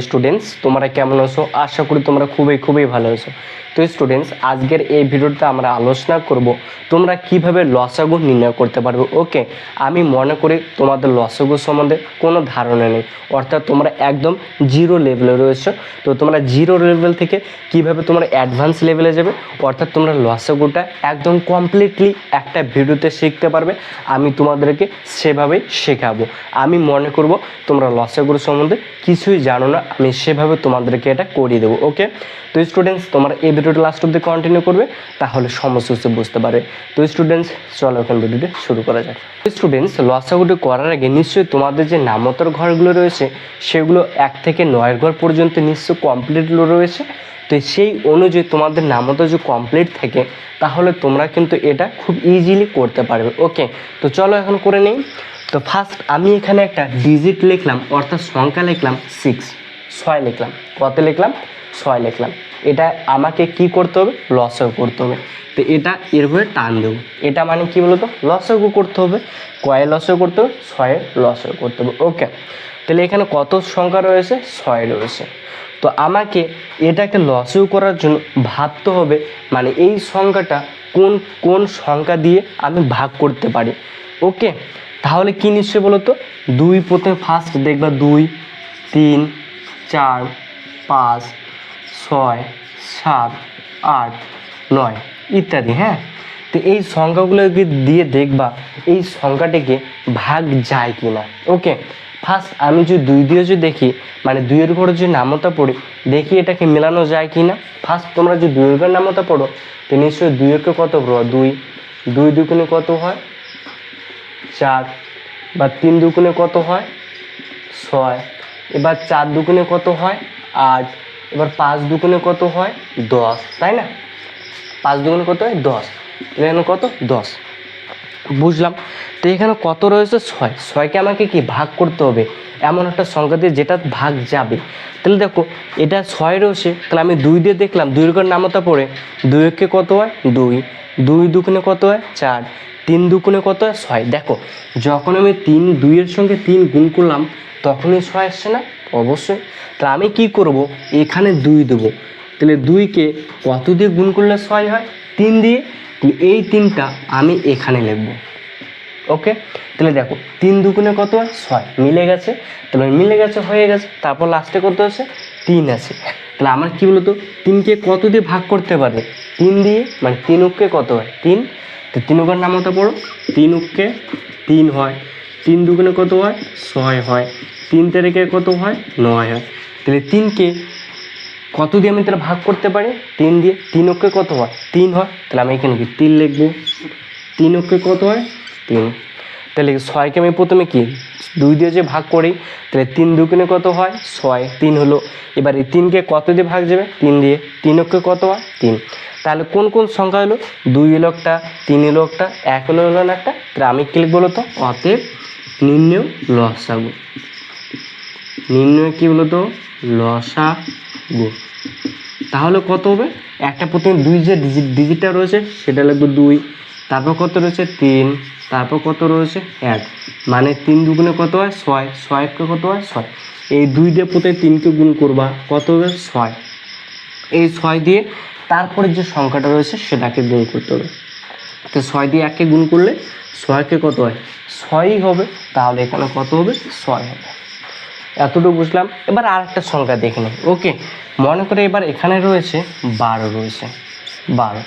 Students তোমরা কেমন আছো? আশা করি তোমরা খুবই খুবই ভালো আছো। তো স্টুডেন্টস আজকের এই ভিডিওতে আমরা আলোচনা করব তোমরা কীভাবে লসাগু নির্ণয় করতে পারবে। ওকে আমি মনে করি তোমাদের লসাগু সম্বন্ধে কোনো ধারণা নেই। অর্থাৎ তোমরা একদম জিরো লেভেলে রয়েছো। তো তোমরা জিরো লেভেল থেকে কীভাবে তোমরা অ্যাডভান্স লেভেলে যাবে, অর্থাৎ তোমরা লসাগুটা একদম কমপ্লিটলি একটা ভিডিওতে শিখতে পারবে। আমি তোমাদেরকে সেভাবেই শেখাবো। আমি মনে করব তোমরা লসাগুর সম্বন্ধে কিছুই জানো না, আমি সেভাবে তোমাদেরকে এটা করিয়ে দেবো। ওকে তো স্টুডেন্টস তোমরা এই ভিডিওটা লাস্ট অব্দি কন্টিনিউ করবে, তাহলে সমস্ত কিছু বুঝতে পারবে তো স্টুডেন্টস চলো এখন ভিডিওটি শুরু করা যাক। স্টুডেন্টস লসাগুটি করার আগে নিশ্চয়ই তোমাদের যে নামতর ঘরগুলো রয়েছে, সেগুলো এক থেকে নয়ের ঘর পর্যন্ত নিশ্চয় কমপ্লিট রয়েছে। তো সেই অনুযায়ী তোমাদের নামতা যদি কমপ্লিট থাকে, তাহলে তোমরা কিন্তু এটা খুব ইজিলি করতে পারবে। ওকে তো চলো এখন করে নেই। তো ফার্স্ট আমি এখানে একটা ডিজিট লিখলাম, অর্থাৎ সংখ্যা লিখলাম সিক্স ছয় লিখলাম। কত লিখলাম? ছয় লিখলাম। এটা আমাকে কি করতে হবে? লসও করতে হবে। তো এটা এরভাবে টান দেবো। এটা মানে কি বলতো? লসও করতে হবে। কয়ে লসও করতে হবে। ছয়ে লসও করতে হবে। ওকে তাহলে এখানে কত সংখ্যা রয়েছে? ছয় রয়েছে। তো আমাকে এটাকে লসও করার জন্য ভাবতে হবে মানে এই সংখ্যাটা কোন কোন সংখ্যা দিয়ে আমি ভাগ করতে পারি। ওকে তাহলে কি নিশ্চয় বলো তো দুই প্রথমে ফার্স্ট দেখবা দুই, তিন, চার, পাঁচ ছয়, সাত, আট, নয় ইত্যাদি হ্যাঁ? তো এই সংখ্যাগুলোকে দিয়ে দেখবা এই সংখ্যাটিকে ভাগ যায় কি না ওকে? ফার্স্ট আমি যদি দুই দিয়ে যদি দেখি মানে দুইয়ের ঘরে যদি নামতা পড়ি, দেখি এটাকে মেলানো যায় কি না ফার্স্ট তোমরা যদি দুইয়ের ঘরে নামতা পড়ো, তো নিশ্চয়ই দুইয়েরকে কত পড়ো দুই। দুই দুগুণে কত হয়? চার। বা তিন দুগুণে কত হয়? ছয়। এবার চার দুগুণে কত হয়? আট। এবার পাঁচ দুগুণে কত হয়? দশ, তাই না? পাঁচ দুগুণে কত হয়? দশ। এখানে কত? দশ। বুঝলাম। তো এখানে কত রয়েছে? ছয়। ছয়কে আমাকে কি ভাগ করতে হবে? এমন একটা সংখ্যা দিয়ে যেটা ভাগ যাবে। তাহলে দেখো, এটা ছয় রয়েছে, তাহলে আমি দুই দিয়ে দেখলাম দুই রকম নামতা পড়ে দুই একে কত হয়? দুই। দুই দুগুণে কত হয়? চার। তিন দুগুণে কত হয়? ছয়। দেখো, যখন আমি তিন, দুইয়ের সঙ্গে তিন গুণ করলাম, তখনই ছয় আসছে না? অবশ্যই। তাহলে আমি কি করব? এখানে দুই দেবো। তাহলে দুইকে কত দিয়ে গুণ করলে ছয় হয়? তিন দিয়ে এই তিনটা আমি এখানে লিখব। ওকে? তাহলে দেখো, তিন দুগুণে কত হয়? ছয়। মিলে গেছে। তাহলে মিলে গেছে, হয়ে গেছে। তারপর লাস্টে কত আছে? তিন আছে। তাহলে আমার কি বলতো? তিনকে কত দিয়ে ভাগ করতে পারবে? তিন দিয়ে মানে তিন উককে কত হয়? তিন। তো তিন উকের নাম মতো পড়ো। তিন উককে তিন হয়। তিন দুগুণে কত হয়? ছয় হয়। তিন তারিখে কত হয়? নয় হয়। তাহলে তিনকে কত দিয়ে আমি তাহলে ভাগ করতে পারি? তিন দিয়ে? তিন অক্ষে কত হয়? তিন হয়? তাহলে আমি এখানে কি তিন লিখব? তিন অক্ষে কত হয়? তিন। তাহলে ছয়কে আমি প্রথমে কি? দুই দিয়ে যে ভাগ করি, তাহলে তিন দুগুণে কত হয়? ছয়। তিন হলো। এবার এই তিনকে কত দিয়ে ভাগ যাবে? তিন দিয়ে। তিন অক্ষে কত হয়? তিন। তাহলে কোন কোন সংখ্যা হলো? দুই হলো একটা, তিন হলো একটা, এক হলো হলো একটা। তাহলে আমি কি লিখব তো? অতএব নির্ণয় লসাগু। নির্ণয় কি বলতো লসাগু তাহলে কত হবে? একটা প্রথমে দুই যে ডিজিট ডিজিটটা রয়েছে, সেটা লিখব দুই। তারপর কত রয়েছে? তিন। তারপর কত রয়েছে? এক। মানে তিন দুগুণে কত হয়? ছয়। ছয়কে কত হয়? ছয়। এই দুই দিয়ে প্রথমে তিনকে গুণ করবা, কত হবে? ছয়। এই ছয় দিয়ে তারপরে যে সংখ্যাটা রয়েছে, সেটাকে গুণ করতে হবে। তো ছয় দিয়ে এককে গুণ করলে ছয়কে কত হয়? ছয়ই হবে। তাহলে এখানে কত হবে? ছয় হবে। এতটুকু বুঝলাম। এবার আর একটা সংখ্যা দেখে ওকে মনে করে এবার এখানে রয়েছে বারো রয়েছে। বারো।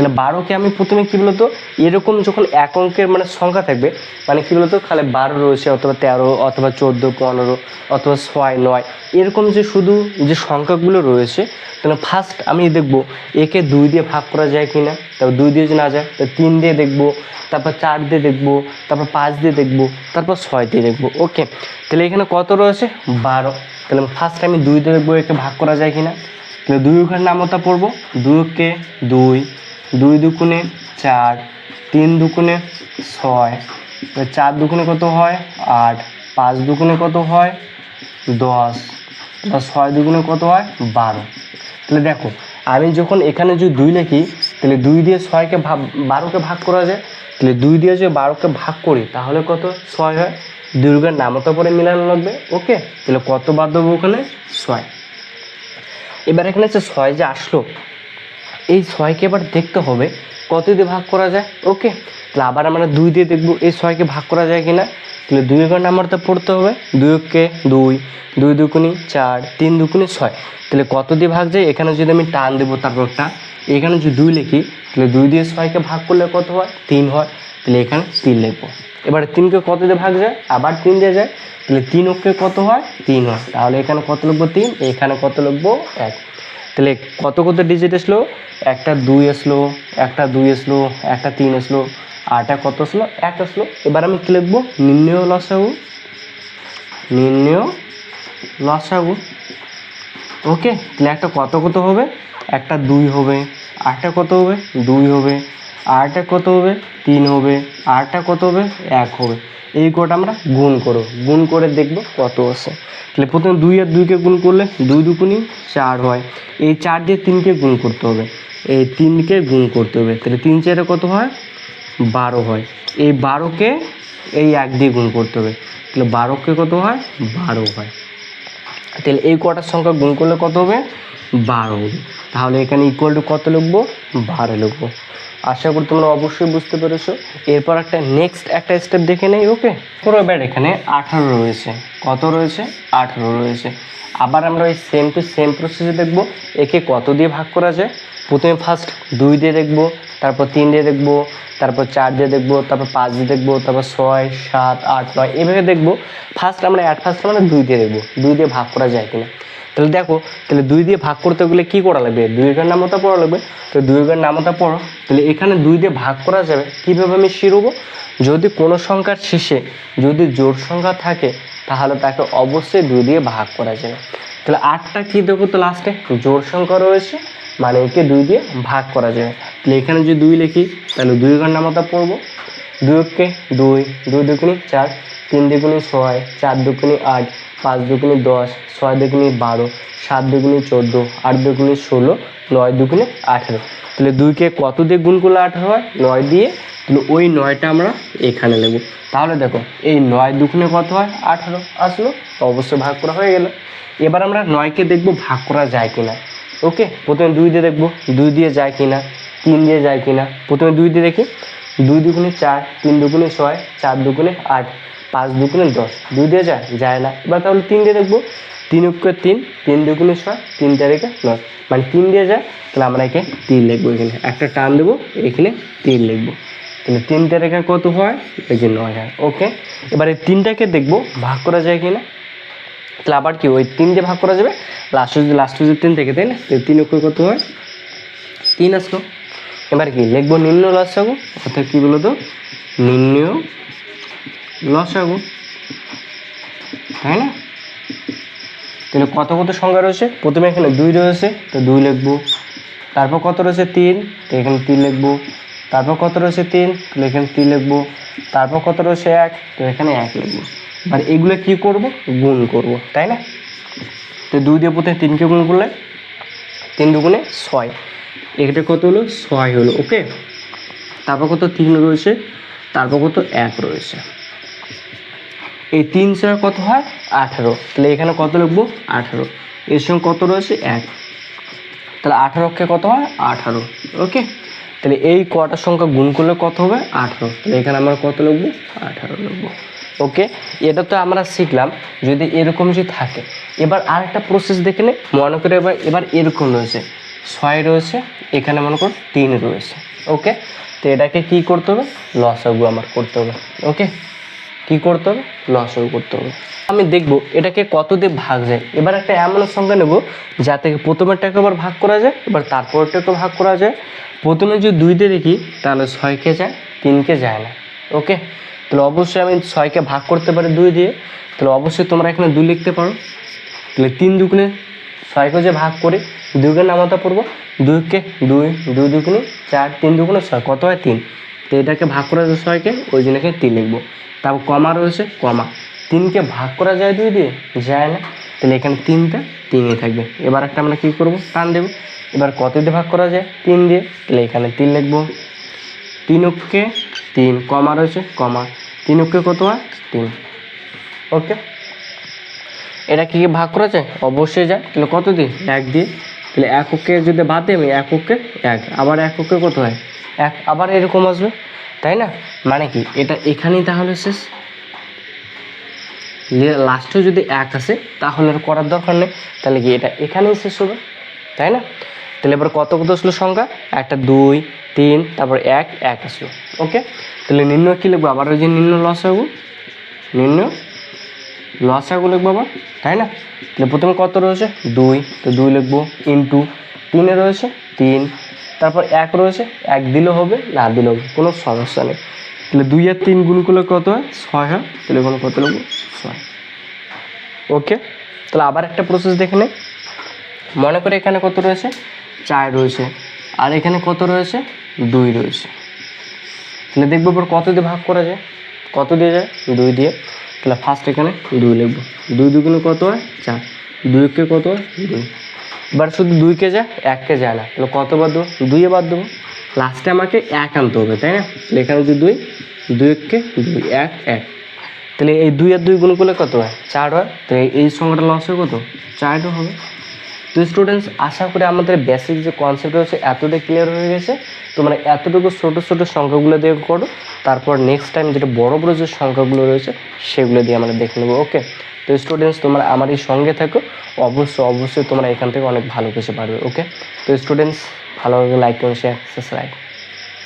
তাহলে বারোকে আমি প্রথমে কী বলতো? এরকম যখন এক অঙ্কের মানে সংখ্যা থাকবে মানে কী বলতো? খালি বারো রয়েছে, অথবা তেরো, অথবা চোদ্দ, পনেরো, অথবা ছয়, নয়, এরকম যে শুধু যে সংখ্যাগুলো রয়েছে, তাহলে ফার্স্ট আমি দেখব একে দুই দিয়ে ভাগ করা যায় কি না তারপর দুই দিয়ে যদি না যায় তো তিন দিয়ে দেখব, তারপর চার দিয়ে দেখব, তারপর পাঁচ দিয়ে দেখব, তারপর ছয় দিয়ে দেখব ওকে তাহলে এখানে কত রয়েছে? বারো। তাহলে ফার্স্ট আমি দুই দিয়ে দেখব একে ভাগ করা যায় কি না তাহলে দুই ওখানে নামতা পড়ব দুইকে দুই দুই দুকুনে চার, তিন দুকুনে ছয় চার দুকুনে কত হয়? আট, পাঁচ দুকুনে কত হয়? দশ বা ছয় দুগুণে কত হয়? বারো। তাহলে দেখো, আমি যখন এখানে যদি দুই লিখি, তাহলে দুই দিয়ে ছয়কে ভাগ, বারোকে ভাগ করা যায়। তাহলে দুই দিয়ে যদি বারোকে ভাগ করি, তাহলে কত? ছয় হয়। দুর্গার নামতা পরে মিলানো লাগবে। ওকে? তাহলে কত বাদ দেবো ওখানে? ছয়। এবার এখানে হচ্ছে ছয় যে আসলো এই ছয়কে এবার দেখতে হবে। কত দিয়ে ভাগ করা যায়? ওকে, তাহলে আবার আমরা দুই দিয়ে দেখব এই ছয়কে ভাগ করা যায় কিনা। তাহলে দুই এর নাম্বারটা পড়তে হবে। দুই কে দুই দুই দুকুনি চার, তিন দুকুনি ছয়। তাহলে কত দিয়ে ভাগ যায়? এখানে যদি আমি টান দেবো তারপরটা, এখানে যদি দুই লিখি, তাহলে দুই দিয়ে ছয়কে ভাগ করলে কত হয়? তিন হয়। তাহলে এখানে তিন লিখব। এবার তিনকে কত দিয়ে ভাগ যায়? আবার তিন দিয়ে যায়। তাহলে তিন অক্ষে কত হয়? তিন হয়। তাহলে এখানে কত লিখব? তিন, এখানে কত লিখব? এক। তাহলে কত কত ডিজিট আসলো? একটা দুই আসলো, একটা দুই আসলো, একটা তিন আসলো, আরটা কত আসলো? এক আসলো। এবার আমি কি লিখব? নির্ণয় লসাগু। নির্ণয় লসাগু। ওকে, তাহলে একটা কত কত হবে? একটা দুই হবে, আরটা কত হবে? দুই হবে, আরটা কত হবে? তিন হবে, আরটা কত হবে? এক হবে। এই কোটা আমরা গুণ করো গুণ করে দেখব কত আছে। তাহলে প্রথমে দুই আর দুইকে গুণ করলে দুই দুগুণই চার হয়। এই চার দিয়ে তিনকে গুণ করতে হবে। এই তিনকে গুণ করতে হবে। তাহলে তিন চারে কত হয়? বারো হয়। এই বারোকে এই এক দিয়ে গুণ করতে হবে। তাহলে বারোকে কত হয়? বারো হয়। তাহলে এই কটার সংখ্যা গুণ করলে কত হবে? বারো। হবে তাহলে এখানে ইকুয়াল টু কত লিখব? বারো লিখব। আশা করি তোমরা অবশ্যই বুঝতে পেরেছ। এরপর একটা নেক্সট একটা স্টেপ দেখে নেই ওকে পুরো এবার এখানে আঠারো রয়েছে। কত রয়েছে? আঠারো রয়েছে। আবার আমরা ওই সেম টু সেম প্রসেসে দেখব। একে কত দিয়ে ভাগ করা যায়? প্রথমে ফার্স্ট দুই দিয়ে দেখব। তারপর তিন দিয়ে দেখব, তারপর চার দিয়ে দেখব, তারপর পাঁচ দিয়ে দেখব, তারপর ছয়, সাত, আট, নয়, এভাবে দেখব। ফার্স্ট আমরা অ্যাট ফার্স্ট আমরা দুই দিয়ে দেখব, দুই দিয়ে ভাগ করা যায় কিনা। তাহলে দেখো, তাহলে দুই দিয়ে ভাগ করতে গেলে কী করা লাগবে? দুই এর নামতা পড়া লাগবে। তো দুই এর নামতা পড়ো। তাহলে এখানে দুই দিয়ে ভাগ করা যাবে, কীভাবে আমি শিরোবো? যদি কোনো সংখ্যার শেষে যদি জোড় সংখ্যা থাকে, তাহলে তাকে অবশ্যই দুই দিয়ে ভাগ করা যাবে। তাহলে আটটা কী দেবো তো লাস্টে জোর সংখ্যা রয়েছে মানে একে দুই দিয়ে ভাগ করা যায়। তাহলে এখানে যদি দুই লিখি, তাহলে দুই ঘর মতো পড়ব। দুই অক্ষে দুই দুই দুগুনি চার, তিন দুগুনি ছয়, চার দুগুনি আট, পাঁচ দুগুনি দশ, ছয় দুগুনি বারো, সাত দুগুনি চোদ্দ, আট দুগুনি ষোলো, নয় দুগুনি আঠেরো। তাহলে দুইকে কত দিয়ে গুণ করলে আঠেরো হয়? নয় দিয়ে ওই নয়টা আমরা এখানে নেব। তাহলে দেখো, এই নয় দুগুণে কত হয়? আঠারো। আসলো, তো অবশ্যই ভাগ করা হয়ে গেল। এবার আমরা নয়কে দেখব ভাগ করা যায় কিনা। ওকে, প্রথমে দুই দিয়ে দেখব, দুই দিয়ে যায় কিনা, তিন দিয়ে যায় কিনা। প্রথমে দুই দিয়ে দেখি, দুই দুগুণে চার, তিন দুগুণে ছয়, চার দুগুণে আট, পাঁচ দুগুণে দশ। দুই দিয়ে যায় যায় না। এবার তাহলে তিন দিয়ে দেখব, তিন উক্কে তিন তিন দুগুণে ছয়, তিন তারিখে নয়। মানে তিন দিয়ে যায়, তাহলে আমরা একে তিন লিখব এখানে। একটা টান দেবো, এখানে তিন লিখব। তাহলে তিন তারিখে কত হয়? এই যে নয় হয়। ওকে এবার তিনটাকে দেখব, ভাগ করা যায় কিনা? তাহলে আবার কি, ওই তিন দিয়ে ভাগ করা যাবে? লাস্ট লাস্ট যদি তিন থেকে, তাই না? তিন অক্ষর কত হয়? তিন আসলো। এবার কি, লিখব নিম্ন লসাগু, অর্থাৎ কী বলো তো নিম্ন লসাগু। তাই না? তাহলে কত কত সংখ্যা রয়েছে? প্রথমে এখানে দুই রয়েছে, তো দুই লিখব। তারপর কত রয়েছে? তিন। তো এখানে তিন লিখব। তারপর কত রয়েছে তিন? তাহলে এখানে তিন লিখব। তারপর কত রয়েছে এক? তো এখানে এক লিখব। আর এগুলো কি করব? গুণ করব, তাই না? তো দুই দিয়ে প্রথমে তিনকে গুণ করলে তিন দুগুণে ছয়। এটা কত হলো? ছয় হলো, ওকে? তারপর কত তিন রয়েছে? তারপর কত এক রয়েছে। এই তিন ছয় কত হয়? আঠারো। তাহলে এখানে কত লিখব? আঠারো। এর সঙ্গে কত রয়েছে? এক। তাহলে আঠারোকে কত হয়? আঠারো। ওকে? তাহলে এই কটার সংখ্যা গুণ করলে কত হবে? আঠারো। তাহলে এখানে আমরা কত লিখব? আঠারো লিখব। ওকে? এটা তো আমরা শিখলাম, যদি এরকম যদি থাকে। এবার আর একটা প্রসেস দেখে নে। মনে করে এবার এবার এরকম রয়েছে। ছয় রয়েছে, এখানে মনে করো তিন রয়েছে। ওকে? তো এটাকে কি করতে হবে? লসাগু আমার করতে হবে। ওকে? কি করতে হবে? লসাগু করতে হবে। আমি দেখব এটাকে কত দিয়ে ভাগ যায়। এবার একটা এমন সংখ্যা নেব, যাতে প্রথমেরটাকে আবার ভাগ করা যায়, এবার তারপরটাকে ভাগ করা যায়। প্রথমে যদি দুই দিয়ে দেখি, তাহলে ছয়কে যায়? তিনকে যায় না। ওকে? তাহলে অবশ্যই আমি ছয়কে ভাগ করতে পারি দুই দিয়ে। তাহলে অবশ্যই তোমরা এখানে দুই লিখতে পারো। তাহলে তিন দুগুণে ছয়কে যে ভাগ করি দুইকে নামাতে পড়ব। দুইকে দুই দুই দুগুণে চার, তিন দুগুণে ছয়। কত হয় তিন? তো এটাকে ভাগ করা যায় ছয়কে ওই জন্য তিন লিখব। তারপর কমা রয়েছে, কমা। তিনকে ভাগ করা যায় দুই দিয়ে? যায় না। তাহলে এখানে তিনটা তিনই থাকবে। এবার একটা আমরা কী করব? টান দেবো। এবার কত দিয়ে ভাগ করা যায়? তিন দিয়ে। তাহলে এখানে তিন লিখব। তিন অক্ষে তিন, কমা রয়েছে, কমা। তিন অক্ষে কত হয়? তিন। ওকে। এটা কি ভাগ যায়? অবশ্যই যায়। তাহলে কত দিয়ে এক দিয়ে। তাহলে এক এককে যদি বাদ দিই, আমি এককে এক। আবার এক এককে কত হয়? এক। আবার এরকম আসবে। তাই না? মানে কি? এটা এখানেই তাহলে শেষ। লাস্টে যদি এক আসে তাহলে আর করার দরকার নেই। তাহলে কি এটা এখানেই শেষ হবে? তাই না? তাহলে এবার কত কত আসলো সংখ্যা? একটা, দুই, তিন, তারপর এক এক আসলো। ওকে? তাহলে নির্ণয় কী লিখব? আবার ওই যে নির্ণয় লস হব। নির্ণয় লসাগু লিখব আবার, তাই না? তাহলে প্রথমে কত রয়েছে? দুই। তো দুই লিখব ইন্টু তিনে রয়েছে, তিন। তারপর এক রয়েছে, এক দিলেও হবে, না দিলেও হবে, কোনো সমস্যা নেই। তাহলে দুই আর তিন গুণ করলে কত হয়? ছয় হয়। তাহলে এখানে কত লিখব ছয়। ওকে তাহলে আবার একটা প্রসেস দেখে নেই। মনে করে এখানে কত রয়েছে? চার রয়েছে। আর এখানে কত রয়েছে? দুই রয়েছে। তাহলে দেখব পর কত দিয়ে ভাগ করা যায়। কত দিয়ে যায়? দুই দিয়ে। তাহলে ফার্স্ট এখানে দুই লিখব। দুই দুগুণে কত হয়? চার। দুইকে কত হয়? দুই। এবার শুধু দুইকে যায়? এককে যায় না। তাহলে কত বাদ দেবো? দুইয়ে বাদ দেবো? লাস্টে আমাকে এক আনতে হবে, তাই না? এখানে যদি দুই দুই এককে দুই, এক এক। তাহলে এই দুই আর দুই গুণ করলে কত হয়? চার হয়। তো এই- সংখ্যাটা লস হয় কত? চারটা হবে। তো স্টুডেন্টস আশা করি আমাদের বেসিক যে কনসেপ্ট রয়েছে এতটাই ক্লিয়ার হয়ে গেছে। তোমরা এতটুকু ছোটো ছোটো সংখ্যাগুলো দিয়ে করো। তারপর নেক্সট টাইম যেটা বড় বড় যে সংখ্যাগুলো রয়েছে, সেগুলো দিয়ে আমরা দেখে নেব ওকে তো স্টুডেন্টস তোমরা আমার এই সঙ্গে থাকো। অবশ্যই অবশ্যই তোমরা এখান থেকে অনেক ভালো কিছু পারবে ওকে তো স্টুডেন্টস ভালো লাইক করুন শেয়ার সাবস্ক্রাইব